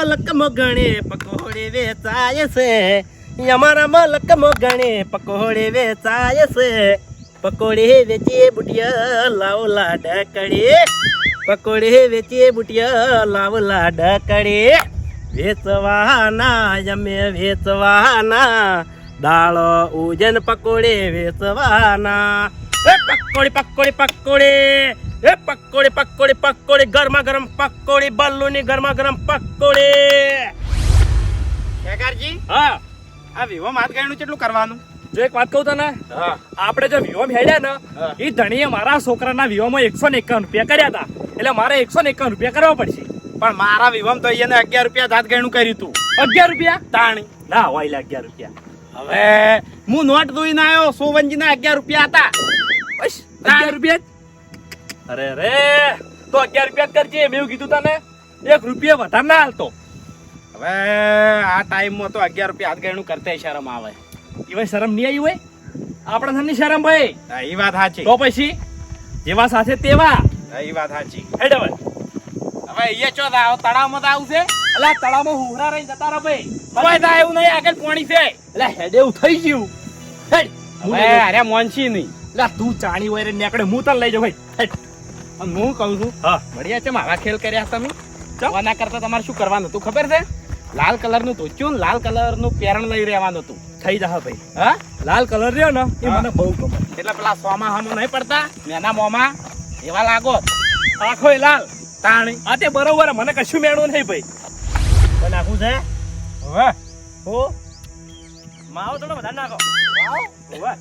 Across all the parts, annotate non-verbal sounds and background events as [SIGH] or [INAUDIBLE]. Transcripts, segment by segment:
મલક મગણે પકોડે વેચાય છે. અમારા મલક મગણે પકોડે વેચાય છે. પકોડે વેચીએ બુટિયા લાવ લાડા કડે પકોડે વેચીએ બુટિયા લાવ લાડા કડે વેચવાના, અમે વેચવાના. દાળ ઉજન પકોડે વેચવાના. એ પકોડી પકોડી પકોડી. એ પકોડી પકોડી. પકોડી ગરમા ગરમ પકોડી બલ્લુની ગરમા ગરમ પકોડી. ખેગારજી હા. આ વિવો માત ગાયનું કેટલું કરવાનું? જો એક વાત કહું તને આપણે જો વિવો હેડ્યા ને એ ધણીએ મારા છોકરાના વિહોમાં એકસો ને એકાવન રૂપિયા કર્યા હતા. એટલે મારે એકસો ને એકાવન રૂપિયા કરવા પડશે. પણ મારા વિવમ તો અહીંયા અગિયાર રૂપિયા જાત ગાયનું કર્યું તું. અગિયાર રૂપિયા? તાણી. ના હોય અગિયાર રૂપિયા. હવે હું નોટ જોઈને આવ્યો સોવનજી ના અગિયાર રૂપિયા હતા. બસ અગિયાર રૂપિયા અરે રે તો અગિયાર રૂપિયા કરજે મેં એવું કીધું તને. એક રૂપિયા વધારે ના હાલતો. હવે આ ટાઈમમાં તો અગિયાર રૂપિયા હાથ ગણું કરતા શરમ આવે. એવા શરમ નહીં આવી હોય? આપણે થની શરમ ભાઈ. એ વાત સાચી. તો પછી? જેવા સાથે તેવા. એ વાત સાચી. હેડ હવે. હવે એ ચો તળાવમાં તો આવશે અલા તળાવમાં હુરા રહી જતા રહે ભાઈ. કોઈ થાય એવું નહીં આગળ પોણી છે. એટલે હેડ એવું થઈ ગયું. હેડ. હવે અરે મોનસી નહીં. એટલે તું ચાણી હોય નેકડે હું તને લઈ જાઉં. ભાઈ. અને હું કહું છું. હા. મળ્યા છે મારા ખેલ કર્યા તમે. આના કરતા તમારે શું કરવાનું હતું ખબર છે? લાલ કલરનું ધોચ્યું ચૂન લાલ કલરનું પેરણ લઈ રહેવાનું હતું. થઈ જા ભાઈ. હા? લાલ કલર રહ્યો ને એ મને બહુ ગમે. એટલે પેલા સોમાં હામો નહીં પડતા મેના મોમાં એવા લાગો. આખો એ લાલ તાણી. આ તે બરોબર મને કશું મેળવું નહીં ભાઈ. પણ નાખું છે? હવે. હો. માવો થોડો વધારે નાખો. હોવે.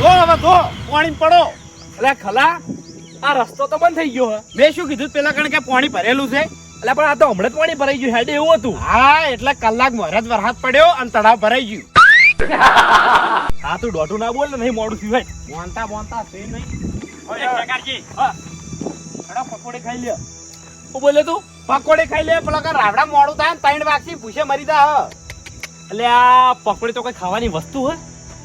ધો હવે ધો પાણી પડો. એટલે ખલા આ રસ્તો તો બંધ થઈ ગયો હે. મેં શું કીધું પેલા કણ કે પાણી ભરેલું છે? એટલે પણ આ તો હમણાં જ પાણી ભરાઈ ગયું હેડ એવું હતું. હા એટલે કલાક મહારાજ વરસાદ પડ્યો અને તળાવ ભરાઈ ગયું. [LAUGHS] આ તું દોઢું ના બોલ ને નહીં મોડું થયું ભાઈ બોનતા બોનતા છે નહીં. હા. પકોડી ખાઈ લ્યો. હું બોલે તું? પકોડી ખાઈ લે પેલા કા રાવડા મોડું થાય ને ત્રણ વાગથી ભૂસે મરી જા એટલે આ પકોડી તો કઈ ખાવાની વસ્તુ હે?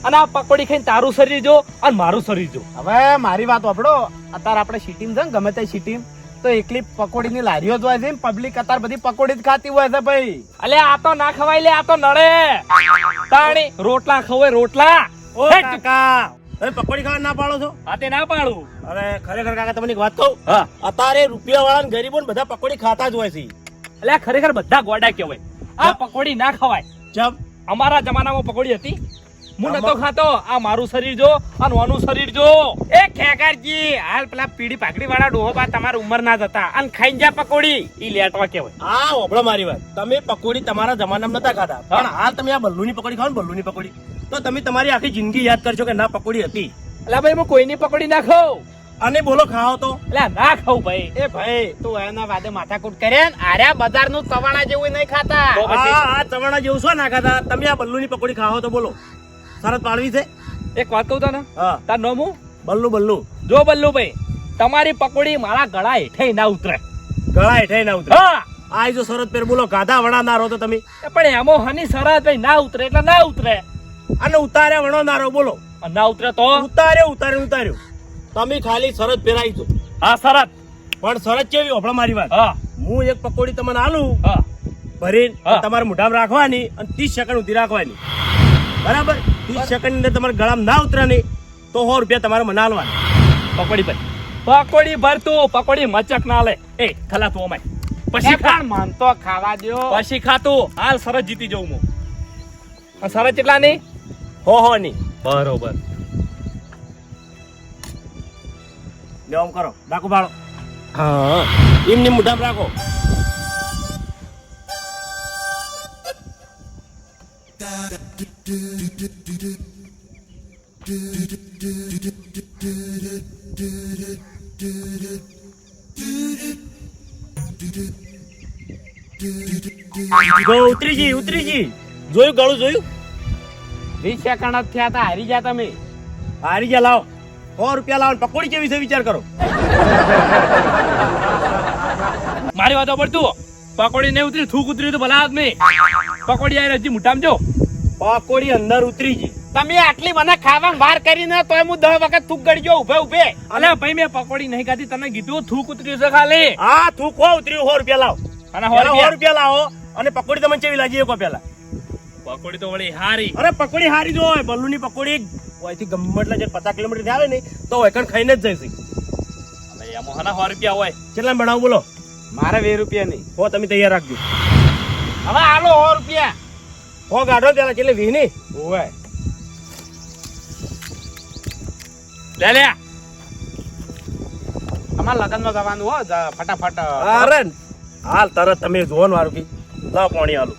અને આ પકોડી ખાઈને તારું શરીર જો અને મારું શરીર જો. હવે મારી વાત વાપડો અત્યારે આપણે સિટીમ છે ને ગમે તે સિટીમ તો એકલી પકોડીની લારીઓ જ હોય છે પબ્લિક અત્યારે બધી પકોડી જ ખાતી હોય છે ભાઈ. અલે આ તો ના ખવાય લે આ તો નડે. તાણી રોટલા ખવાય રોટલા. ઓ કાકા. તમે પકોડી ખાવા ના પાડો છો? આ તે ના પાડું. અરે ખરેખર કાકા તમને એક વાત કહું? હા. અત્યારે રૂપિયા વાળા ગરીબો ને બધા પકોડી ખાતા જ હોય છે. એટલે આ ખરેખર બધા ગોડા કહેવાય. આ પકોડી ના ખવાય. ચમ અમારા જમાનામાં પકોડી હતી. હું નતો ખાતો. આ મારું શરીર જો આ નોનું શરીર જો. એ ખેકારજી હાલ પેલા પીડી પાકડી વાળા ડોહો બા તમારી ઉંમર ના જતા. અને ખાઈ જા પકોડી. ઈ લેટવા કેવાય આ ઓબળો મારી વાત. તમે પકોડી તમારા જમાનામાં નતા ખાતા. પણ હાલ તમે આ બલ્લુની પકોડી ખાવ ને બલ્લુની પકોડી. તો તમે તમારી આખી જિંદગી યાદ કરશો કે ના પકોડી હતી. એટલે ભાઈ હું કોઈની પકોડી ના ખાઉં? અને બોલો ખાઓ તો. એટલે ના ખાઉં ભાઈ. એ ભાઈ તું એના વાદે માથાકૂટ કરે ને આર્યા બજારનું તવાણા જેવું નહીં ખાતા. આ આ ચવાણા જેવું શું ના ખાતા? તમે આ બલ્લુ ની પકોડી ખાઓ તો બોલો. શરત પાડવી છે? એક વાત કહું તને? હા. તાર નોમું બલ્લુ બલ્લુ. જો બલ્લુ ભાઈ તમારી પકોડી મારા ગળા હેઠે ના ઉતરે. ગળા હેઠે ના ઉતરે. હા. આ જો શરત પેર બોલો ગાધા વણા ના રહો તો તમે. પણ એમો હની શરત ભાઈ ના ઉતરે એટલે ના ઉતરે. અને ઉતાર્યા વણો ના રહો બોલો. અને ના ઉતરે તો? ઉતાર્યો ઉતારે ઉતાર્યો. તમે ખાલી શરત પહેરાઈ દો હા શરત. પણ શરત કેવી હોભળો મારી વાત. હા. હું એક પકોડી તમને આલું હા. ભરીને. તમારે મોઢામાં રાખવાની અને ત્રીસ સેકન્ડ સુધી રાખવાની. બરાબર? ત્રીસ સેકન્ડ અંદર તમારે ગળામાં ના ઉતરે નહીં તો સો રૂપિયા તમારે મને આલવાના પકોડી પર પકોડી ભરતું પકોડી મચક ના લે. એ ખલા તું અમાય. પછી એ પણ મન ખાવા દો પછી ખાતું હાલ સરસ જીતી જવું હું. સરસ કેટલા નહીં હો હો નહીં બરોબર. લે આમ કરો. ડાકુ ભાડો. હા. એમની મુઢામ રાખો. જો, ઉતરીજી ઉતરીજી. જોયું, ગળું જોયું? વીસ સેકન્ડ થયા તા, હારી ગયા તમે. હારી ગયા, લાવો. સો રૂપિયા લાવો પકોડી કેવી છે, વિચાર કરો. મારી વાતો પડતું પકોડી નહીં ઉતરી, થૂક ઉતરી તો ભલા આદમી. પકોડી આવી હજી મોટામાં જો. પકોડી અંદર ઉતરી ગઈ. તમે આટલી મને ખાવામાં વાર કરીને તોય હું દસ વખત થૂક ગળજો ઉભે ઉભે. અલે ભાઈ મેં પકોડી નહીં ખાધી. તને કીધું થૂક ઉતર્યું છે ખાલી. હા થૂક હો ઉતર્યું સો રૂપિયા લાવ. અને સો રૂપિયા. લાવો અને પકોડી તમને ચેવી લાગી એ પેલા? પકોડી તો વળી હારી. અરે પકોડી હારી જો હોય બલ્લુની પકોડી અહીંથી ગમ્મટલા જે પચાસ કિલોમીટર આવે ને તો વૈકણ ખાઈને જ જઈશ અલે એમાં હાના સો રૂપિયા હોય. કેટલા બનાવું બોલો? મારે બે રૂપિયા નહીં. હો તમે તૈયાર રાખજો. હવે હાલો સો રૂપિયા. હો ગાઢો પેલા એટલે વીની ઓવે. લે લે. અમાર લગનમાં જવાનું હો ફટાફટ. અરે હાલ તરત તમે જોન વાળું વારું કી લાવ પાણી હાલું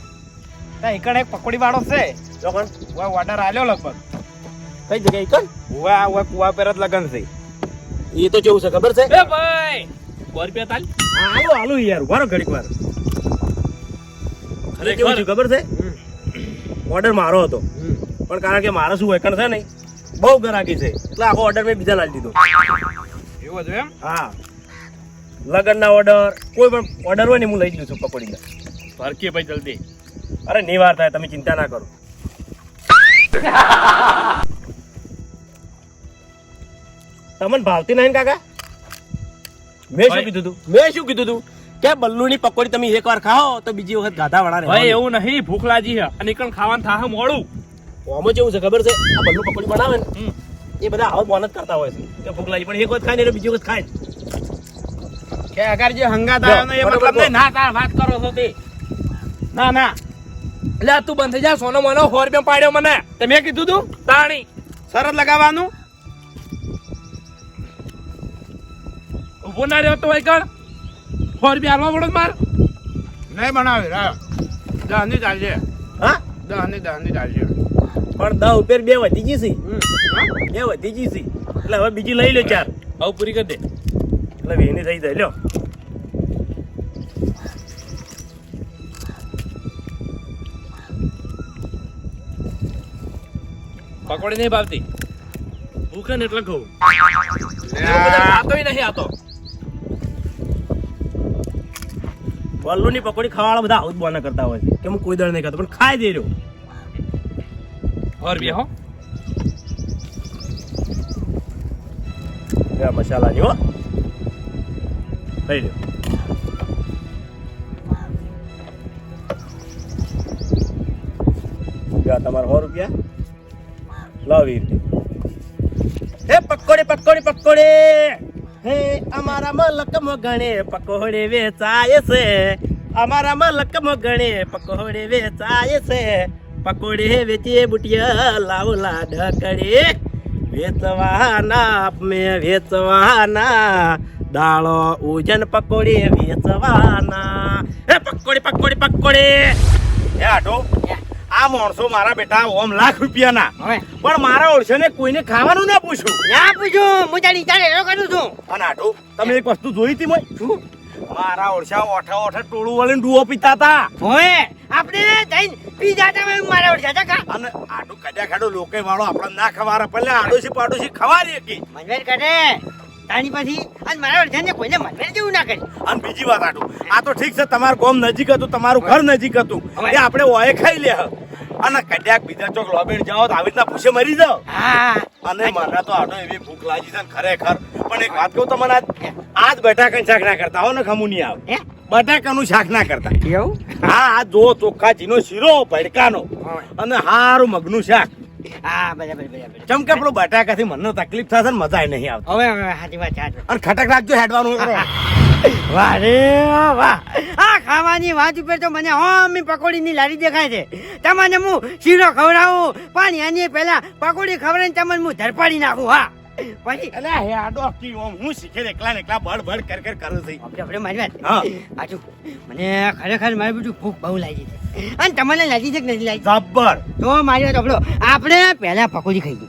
તા એકણ એક પકોડી વાળો છે. જો કોણ? ઓવે ઓર્ડર આલ્યો લગભગ. કઈ જગ્યાએ કણ ઓવે આ ઓવે કુવા પર જ લગન છે. એ તો કેવું છે ખબર છે? એ ભાઈ સો રૂપિયા તાલ. હાલો હાલો યાર વારો ઘડીક વાર. ખરે કેવું છે ખબર છે? ઓર્ડર મારો હતો. પણ કારણ કે મારે શું વેકણ છે ને બહુ ગરાકી છે. એટલે આખો ઓર્ડર મેં બીજા લાવી દીધો. એવું હતું એમ? હા. લગનના ઓર્ડર કોઈ પણ ઓર્ડર હોય ને હું લઈ લઉં છું પકોડીના. ફરકીએ ભાઈ જલ્દી. અરે નહીં વાર થાય તમે ચિંતા ના કરો. તમને ભાવતી નહીં કાકા? મેં શું કીધું તું? મેં શું કીધું તું? કે બલ્લુની પકોડી તમે એકવાર ખાઓ તો બીજી વખત ગાધા વાળા ભાઈ એવું નહીં ભૂખ લાગી છે. અને એકણ ખાવાનું થાહ મોડું. ઓમો જેવું છે ખબર છે? આ બલ્લુ પકોડી બનાવે ને એ બધા આવો બોનસ કરતા હોય છે. કે ભૂખ લાગી પણ એક વખત ખાય ને એટલે બીજી વખત ખાય કે અગર જે હંગાત આવ્યો ને એ મતલબ નહીં ના તાર વાત કરો છો તે. ના ના. એટલે તું બંધ થઈ જા સોનો મનો સો રૂપિયા પાડ્યો મને. તે મેં કીધું તું તાણી. શરત લગાવવાનું. ઊભો ના રહ્યો તો એકણ સો રૂપિયા હાલવા પડે માર? નહીં બનાવે રા દહની ચાલશે હા? દહની દહની ચાલશે પણ દહ ઉપર બે વધી ગઈ છે. હમ. બે વધી ગઈ છે. એટલે હવે બીજી લઈ લો ચાર. હવે પૂરી કરી દે. એટલે વેની થઈ જાય. લ્યો. પકોડી નહીં ભાવતી. ભૂખે ને એટલે ઘઉં. આતોય નહીં આતો. બલ્લુની પકોડી ખાવાવાળા બધા આવું જ બોના કરતા હોય છે. કે હું કોઈ દળ નહીં કરતો પણ ખાઈ દે રહ્યો. ઓર રૂપિયા હો. મસાલા મસાલાની હો. લઈ આ તમારા સો રૂપિયા. લાવી હે પકોડી પકોડી પકોડી. હે, અમારા મલક મગણે પકોડે વેચાય છે. અમારા મલક મગણે પકોડે વેચાય છે. પકોડે વેચીએ બુટિયા લાવ લાડ કરે વેચવાના મેં વેચવાના. દાળો ઉજન પકોડી વેચવાના. હે, પકોડી પકોડી પકોડી. એ આટો. આ માણસો મારા બેટા ઓમ લાખ રૂપિયાના. પણ મારા ઓળશે ને કોઈને ખાવાનું ના પૂછું. ના પૂછું. હું તારી તારે એનો કરું છું. અને આટો તમે એક વસ્તુ જોઈ હતી મોય? શું? મારા ઓળશા ઓઠા ઓઠા ટોળું વાળીને ડુઓ પીતા હતા. હોય આપણે જઈને પીઝા તમે મારા ઓળશા કા? અને આટો કડ્યા ખાડો લોકે વાળો આપણે ના ખવારે. પહેલા આડોશી પાડોશી ખવારી હતી મનવેર કરે તાની પછી અને મારા ઓળખા કોઈને મનવેર જેવું ના કરી. અને બીજી વાત આટું. આ તો ઠીક છે તમારું ગામ નજીક હતું તમારું ઘર નજીક હતું. એ આપણે ઓએ ખાઈ લે. અને કદાચ બીજા ચોક લોબેડ જાઓ તો આવી રીતના પૂછે મરી જાઓ. હા. અને મને તો આટો એવી ભૂખ લાગી છે ખરેખર. પણ એક વાત કહું તમને આજ. આજ બટાકાનું શાક ના કરતા હો ને ખમું નહીં આવે. બટાકાનું શાક ના કરતા. કેવું હા આ જો ચોખ્ખા ચીનો શીરો ભડકાનો. અને હારું મગનું શાક. હા બરાબર બરાબર ચમ કે પેલું બટાકાથી મનનો તકલીફ થશે ને મજા નહીં આવતી. હવે હવે સાચી વાત છે અને ખટક રાખજો હેડવાનું વાહ રે વાહ. આ ખાવાની વાત ઉપર તો મને હમી પકોડીની લારી દેખાય છે. તમને હું શીરો ખવડાવું પણ એની પહેલા પકોડી ખવડાવીને તમને હું ધરપાડી નાખું હા. પછી? અલે હે આડો કી ઓમ હું શીખે એકલા ને એકલા બળ બળ કર કર કરું છું. આપણે આપણે મારી વાત. હા. આજુ મને ખરેખર મારી બીજું ભૂખ બહુ લાગી છે. અને તમને લાગી છે કે નથી લાગી? જબ્બર. તો મારી વાત આપણો આપણે પહેલા પકોડી ખાઈએ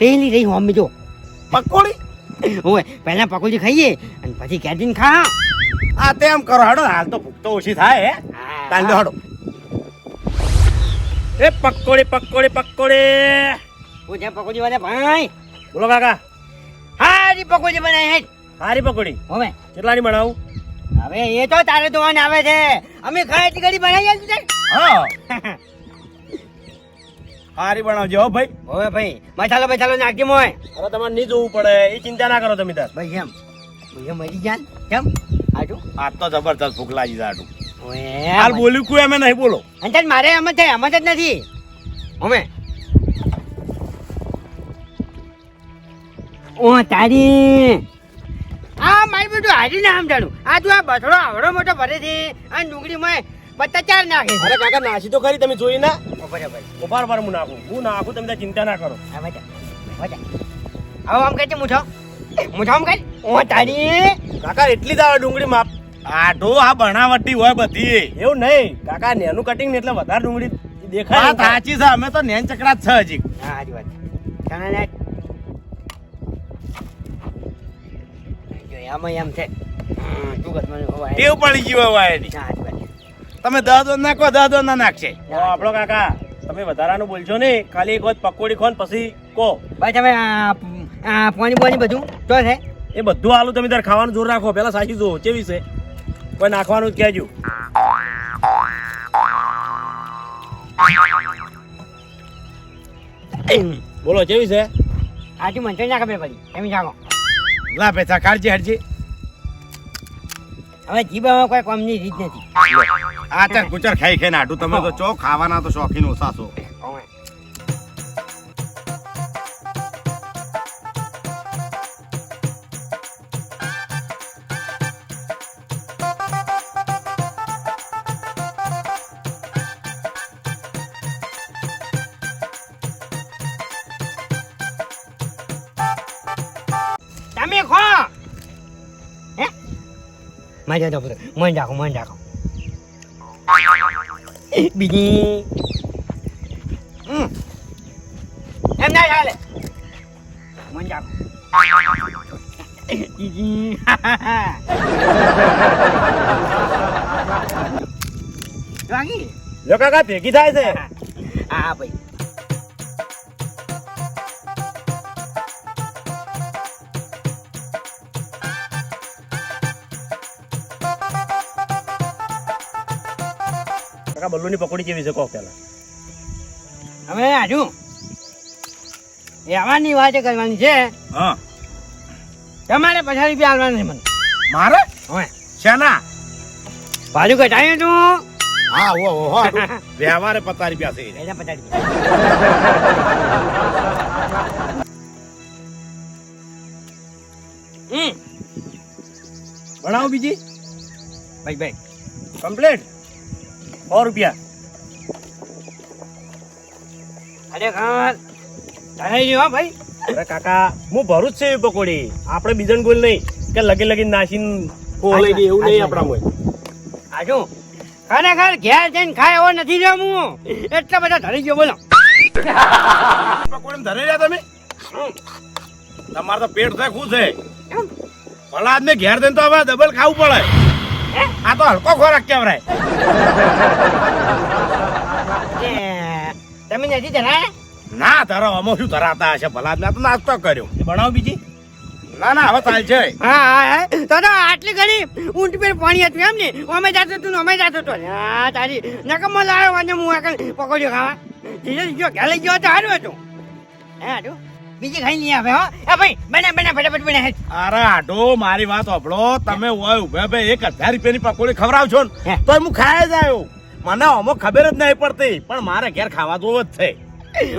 પહેલી રહી હોમ જો. પકોડી? ઓય પહેલા પકોડી ખાઈએ અને પછી કેન્ટીન ખા આ તેમ કરો હાડો હાલ તો ભૂખ તો ઓછી થાય હે? તાંડો હાડો. એ પકોડી પકોડી પકોડી. હું જ્યાં પકોડી વાળા ભાઈ બોલો કાકા. હારી પકોડી બનાવી હે. સારી પકોડી. હવે. કેટલાની બનાવું? હવે એ તો તારે ધોવાને આવે છે. અમે ખાય એટલી ઘડી બનાવી આવી છે. હા. [LAUGHS] હારી બનાવજો હો ભાઈ. હવે ભાઈ. મસાલો મસાલો નાખજે મોય. હવે તમારે નહીં જોવું પડે. એ ચિંતા ના કરો તમે તાર. ભાઈ એમ. ભાઈ એમ મરી ગયા કેમ? આટું? આ તો જબરજસ્ત ભૂખ લાગી જાડું ઓએ, હાલ બોલ્યું કોઈ અમે નહીં બોલો. અંતર મારે એમ જ થાય એમ જ નથી. અમે ઓ તારી. આ મારી બધું હારી ના સમજાણું. આ તું આ બથડો આવડો મોટો ભરે છે આ ડુંગળી માં પત્તા ચાર નાખે અરે કાકા નાસી તો ખરી તમે જોઈ ના. બરાબર ઉભાર ઉભાર હું નાખું. હું નાખું તમે ચિંતા ના કરો. આવો આમ કહે છે મૂઠો મૂઠો આમ કહે ઓ તારી. કાકા એટલી દાળ ડુંગળી માપ. આઢો આ બનાવટી હોય બધી. એવું નહીં. કાકા નેનું કટિંગ ને એટલે વધારે ડુંગળી દેખાય સાચી છે અમે તો નેન ચકડા જ છે હજી. હા હારી વાત આમાં એમ છે. તું ટેવ પડી હારી વાત તમે દસ દોન નાખો દસ દોન ના નાખશે. ઓ, આપણો કાકા તમે વધારાનું બોલશો ને ખાલી એક વખત પકોડી ખો ને પછી કહો ભાઈ તમે પાણી પાણી બધું જો છે? એ બધું આલુ તમે તાર ખાવાનું જોર રાખો. પેલા સાચી જુઓ કેવી છે? કોઈ નાખવાનું જ કહેજો. બોલો કેવી છે? આથી મંચાઈ નાખે પછી ખબર પડી. એમ જાગો લા પૈસા કાઢજે હરજી હવે જીભામાં કોઈ કોમની રીત નથી. આ ચાર ગુચર ખાઈ ખાઈને આઢું. તમે તો ચો ખાવાના તો શોખીન ઓછા છો. મજા તો બધું મન રાખો મન રાખો. બીજી. એમ ના ચાલે. મન રાખો. બીજી. વાગી લો કાકા ભેગી થાય છે. હા ભાઈ. કાકા બલ્લુની પકોડી કેવી છે કહો પેલા હવે આજુ. આવવાની વાત કરવાની છે. હા. તમારે પચાસ રૂપિયા આવવાના છે મને. મારે? હવે. શેના? ભાડું ઘટાડ્યું તું. હા ઓ ઓ હો વ્યવહારે પચાસ રૂપિયા છે એના પચાસ રૂપિયા. હમ. ભણાવો બીજી. ભાઈ ભાઈ. કમ્પ્લીટ. સો રૂપિયા. અરે ખાન તને જો ભાઈ? અરે કાકા હું ભરું જ છે પકોડી. આપણે બીજાને ગોલ નહીં કે લગી લગી નાસીન ખોવાઈ દે એવું નહીં આપણામાં આજુ ખરેખર ઘેર જઈને ખાય એવો નથી રહ્યો હું. એટલા બધા ધરી ગયો બોલો. પકોડી ધરી રહ્યા તમે? તમારે તો પેટ થાય ખુશ છે? ભલા આદમી ઘેર દઈને તો હવે ડબલ ખાવું પડે. આ તો હલકો ખોરાક કેવરાય તમે નથી ધરા ના ધરો અમો શું ધરાતા હશે? ભલા મેં તો નાસ્તો કર્યો. બનાવ બીજી. ના ના હવે ચાલ છે. હા હા હા. તો આટલી ઘડી ઊંટ પર પાણી હતું એમ ને? અમે જાતો તું અમે જાતો તો હા તારી નકમો લાવ્યો અને હું આગળ પકોડ્યો ખાવા. ધીરે ગયો ઘેર ગયો તો સારું હતું. હે હાડું બીજી ખાઈ નહીં હવે હો. એ ભાઈ બને બને ફટાફટ બને હે અરે આડો મારી વાત સાંભળો. તમે ઓય ઉભે બે એક હજાર રૂપિયાની પકોડી ખવડાવજો ને તો હું ખાઈ જ આવ્યો. મને અમો ખબર જ નહીં પડતી પણ મારે ઘેર ખાવા દો જ છે.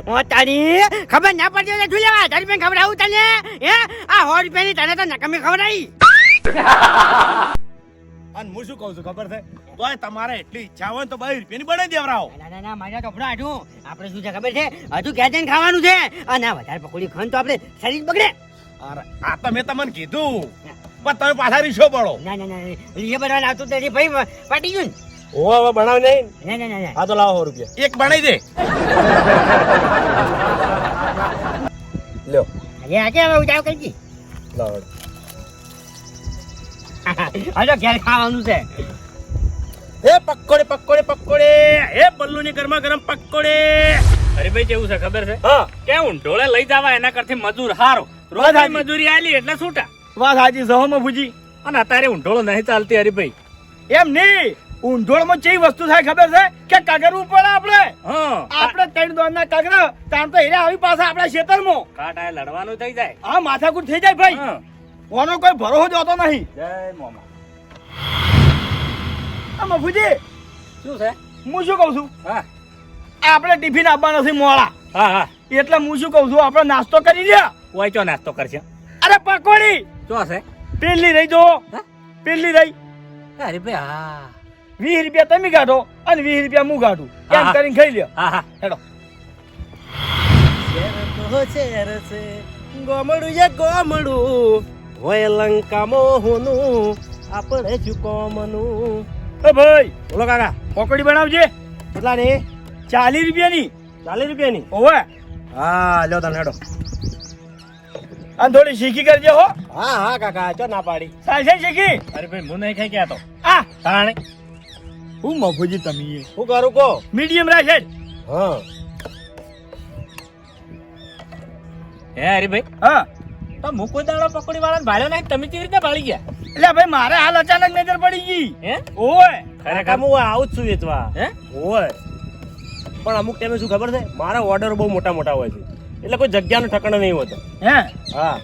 ઓ તારી ખબર ના પડતી હોય તો લેવા હજાર રૂપિયા ખવડાવું તને હે? આ સો રૂપિયાની તને તો નકમી ખવડાવી. અને હું શું કહું છું ખબર છે? તોય તમારે એટલી ઈચ્છા હોય તો ભાઈ રૂપિયાની બનાવી દેવરાવો ના ના ના મારા તો હાડું આપણે શું છે ખબર છે? હજુ ઘેર ખાવાનું છે. અને આ વધારે પકોડી ખાન તો આપણે શરીર બગડે. અરે આ તો મેં તમને કીધું. પણ તમે પાછા રીશો પડો. ના ના ના લીએ બધા આવતું નથી ભાઈ પાટી ગયું ઓ હવે બનાવ નહીં? ને ના ના આ તો લાવો રૂપિયા. એક બનાવી દે. લ્યો. આજે આજે હવે ઉજાવ કરી દી. લાવો. હજુ ઘેર ખાવાનું છે. એ પકોડી પકોડી પકોડી. એ બલ્લુની ગરમા ગરમ પકોડી. અરે ભાઈ કેવું છે? ખબર છે? હા. કેવું ઢોળે લઈ જવા એના કરતી મજૂર હારો. રોજ મજૂરી આલી એટલે છૂટા. વાત હાજી સહો માં ભૂજી. અને અત્યારે ઊંઢોળો નહીં ચાલતી હરીભાઈ. એમ નહીં. ઊંઢોળમાં ચેવી વસ્તુ થાય ખબર છે? કે કાગરવું પડે આપણે. આપણે ત્રણ દોરના કાગર તાણ તો હેરા આવી પાછા આપણા ખેતરમાં. કાટા લડવાનું થઈ જાય. હા માથાકૂટ થઈ જાય ભાઈ. ઓનો કોઈ ભરોસો જોતો નહીં. જય મોમા. આ મફુજી શું છે? હું શું કહું છું? હા. આપણે ટિફિન આપવા છે મોડા હા હા. એટલે હું શું કહું છું આપણે નાસ્તો કરી લે. કોઈ ચો નાસ્તો કરશે. અરે પકોડી! શું છે પેલી રહી જો. પેલી રહી. અરે ભાઈ હા. વીસ રૂપિયા તમે કાઢો અને વીસ રૂપિયા હું કાઢું. એમ કરીને ખાઈ લ્યો હા હા. હેડો. શેર છે ગોમડું એ ગોમડું. હોય લંકા મોહનું આપણે શું કોમનું. એ ભાઈ બોલો કાકા. પોકડી બનાવજે. કેટલા ની ચાલીસ રૂપિયાની. ચાલીસ રૂપિયાની? ઓવે હા લ્યો તને હેડો. અને થોડી શીખી કરજે હો. હા હા કાકા ચો ના પાડી. ચાલશે શીખી. અરે ભાઈ હું નહીં ખાઈ ગયા તો. આ. તાણે. હું મફુજી તમે હું કરું કો મીડિયમ રાખે હા. હે હરીભાઈ. હા. તો હું કોઈ દાડો પકોડી વાળા ભાળ્યો નહીં તમે કેવી રીતે ભાળી ગયા? એટલે ભાઈ મારે હાલ અચાનક નજર પડી ગઈ. હે? ઓય. ખરેખર હું આવું જ છું વેચવા. હે? હોય પણ અમુક ટાઈમે શું ખબર છે મારા ઓર્ડર બહુ મોટા મોટા હોય છે. એટલે કોઈ જગ્યાનો ઠકણો નહીં હોતો. હે? હા.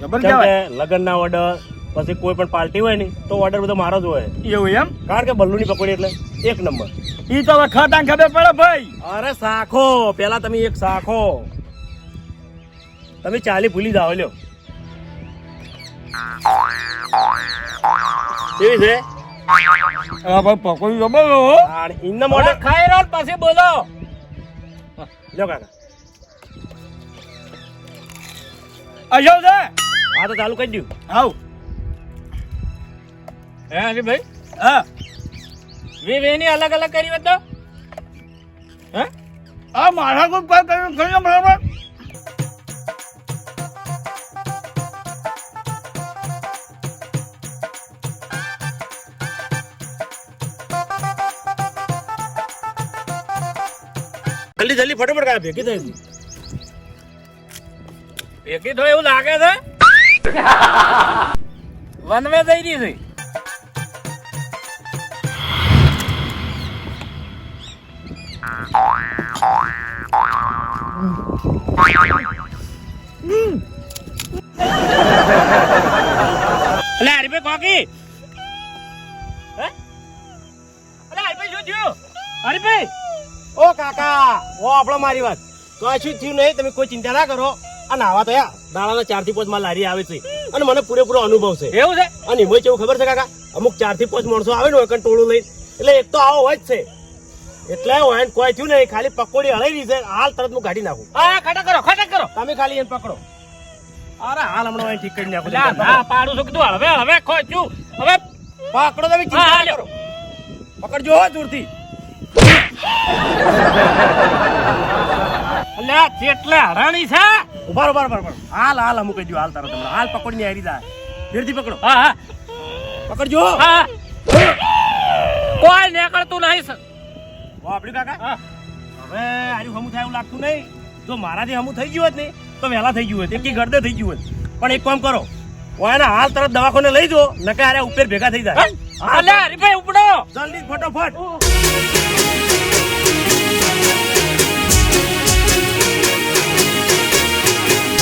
ખબર કે લગ્નના ઓર્ડર પછી કોઈ પણ પાર્ટી હોય ને તો ઓર્ડર બધો મારો જ હોય. એવું એમ? કારણ કે બલ્લુની પકોડી એટલે એક નંબર. ઈ તો હવે ખાતા ખબર પડે ભાઈ. અરે સાખો પેલા તમે એક સાખો તમે ચાલી ભૂલી જાઓ લ્યો. કેવી છે? આ ભાઈ પકોડી હો. અને મોડે ખાઈ રહ્યો પાછી બોલો. લ્યો કાકા. અશો છે? હા તો ચાલુ કરી દઉં. આવ. હે અલી ભાઈ? હા. વે વે ની અલગ અલગ કરી વાત હે? આ મારા કોઈ પર કર્યું બરાબર? જલ્દી જલ્દી, ફટાફટ કાકા ભેગી થઈ ભેગી થાય એવું લાગે છે? વનવે જઈ રહી છે. કોકી? હે? અલે હરીભાઈ થયું? હરીભાઈ ઓ કાકા ઓ આપણો મારી વાત. તો આ શું થયું નહીં? તમે કોઈ ચિંતા ના કરો. અને આવા તો યા દાડાના ચારથી પાંચમાં લારી આવે છે. અને મને પૂરેપૂરો અનુભવ છે. એવું છે? અને એમાં કેવું ખબર છે કાકા? અમુક ચારથી પાંચ માણસો આવે ને હોય ટોળું લઈને. એટલે એક તો આવો હોય જ છે. એટલે હોય ને કોઈ થયું નહીં. ખાલી પકોડી હળી રહી છે. હાલ તરત હું કાઢી નાખું. હા ખટા કરો ખટા કરો. તમે ખાલી એને પકડો. અરે હાલ હમણાં ઠીક કરી નાખું. હા પાડું છું. કીધું હવે હવે ખોચ્યું હવે પકડો તમે ચિંતા કરો. પકડજો હો જોરથી કેટલે હરાણી છે ઊભા ઊભા ઊભા હાલ હાલ અમુક કહી દઉં હાલ તરત તમને હાલ પકડીને હારી જાય ફેરથી પકડો હા હા પકડજો હા કોઈ નીકળતું નહીં વાપડ્યું કાકા હવે આર્યું હમું થાય એવું લાગતું નહીં જો મારાથી હમું થઈ ગયું હોત ને તો વહેલા થઈ ગયું હોત કે ગરદે થઈ ગયું હોત પણ એક કામ કરો ઓયાને હાલ તરત દવાખાને લઈ જો નકે આરે ઉપર ભેગા થઈ જાય હાલે હરીભાઈ ઉપડો જલ્દી ફટોફટ